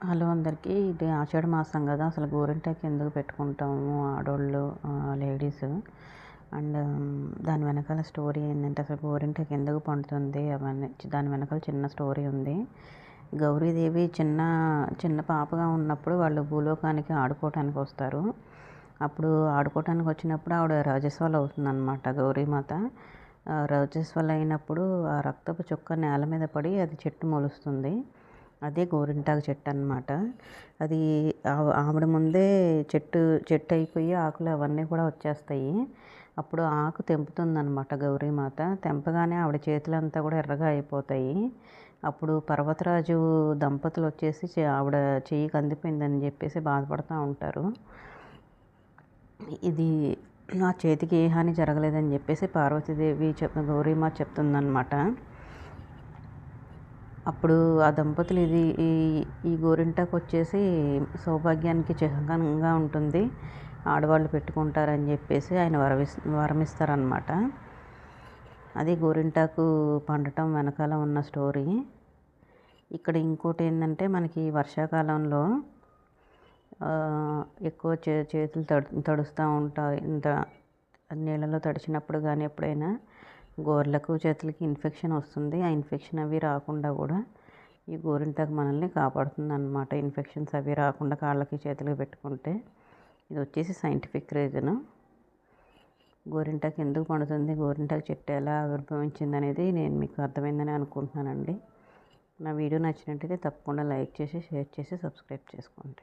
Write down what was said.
Hello అందరికీ. ఇది ఆషాఢ మాసం కదా అసలు గోరింటాకు ఎందుకు పెట్టుకుంటాము ఆడోళ్ళు లేడీస్? అండ్ దాని వెనకాల స్టోరీ ఏంటంటే అసలు గోరింటాకి ఎందుకు పండుతుంది అవన్నీ దాని వెనకాల చిన్న స్టోరీ ఉంది. గౌరీదేవి చిన్న చిన్న పాపగా ఉన్నప్పుడు వాళ్ళు భూలోకానికి ఆడుకోవటానికి వస్తారు. అప్పుడు ఆడుకోవటానికి వచ్చినప్పుడు ఆవిడ రజస్వల అవుతుందన్నమాట గౌరీమాత. రాజస్వాలు అయినప్పుడు ఆ రక్తపు చుక్క నేల మీద పడి అది చెట్టు మొలుస్తుంది. అదే గోరింటాకు చెట్టు అనమాట అది ఆవిడ ముందే చెట్టు చెట్టు అయిపోయి ఆకులు అవన్నీ కూడా వచ్చేస్తాయి. అప్పుడు ఆకు తెంపుతుందనమాట గౌరీమాత. తెంపగానే ఆవిడ చేతులంతా కూడా ఎర్రగా అయిపోతాయి. అప్పుడు పర్వతరాజు దంపతులు వచ్చేసి ఆవిడ చెయ్యి కందిపోయిందని చెప్పేసి బాధపడుతూ ఉంటారు. ఇది నా చేతికి ఏ హాని జరగలేదని చెప్పేసి పార్వతీదేవి చెప్ గౌరీమాత చెప్తుందనమాట అప్పుడు ఆ దంపతులు ఇది ఈ ఈ గోరింటాకు వచ్చేసి సౌభాగ్యానికి చిహ్నంగా ఉంటుంది. ఆడవాళ్ళు పెట్టుకుంటారని చెప్పేసి ఆయన వరమిస్ వరమిస్తారనమాట అది గోరింటాకు పండటం వెనకాల ఉన్న స్టోరీ. ఇక్కడ ఇంకోటి ఏంటంటే మనకి వర్షాకాలంలో ఎక్కువ చే చేతులు తడు తడుస్తూ ఉంటాయి ఇంత నీళ్ళలో తడిచినప్పుడు కానీ ఎప్పుడైనా గోర్లకు చేతులకి ఇన్ఫెక్షన్ వస్తుంది. ఆ ఇన్ఫెక్షన్ అవి రాకుండా కూడా ఈ గోరింటాకు మనల్ని కాపాడుతుంది అనమాట ఇన్ఫెక్షన్స్ అవి రాకుండా కాళ్ళకి చేతులకి పెట్టుకుంటే. ఇది వచ్చేసి సైంటిఫిక్ రీజన్. గోరింటాకు ఎందుకు పండుతుంది? గోరింటాకు చెట్టు ఎలా ఆవిర్భవించింది అనేది నేను మీకు అర్థమైందని అనుకుంటున్నానండి. నా వీడియో నచ్చినట్టయితే తప్పకుండా లైక్ చేసి షేర్ చేసి సబ్స్క్రైబ్ చేసుకోండి.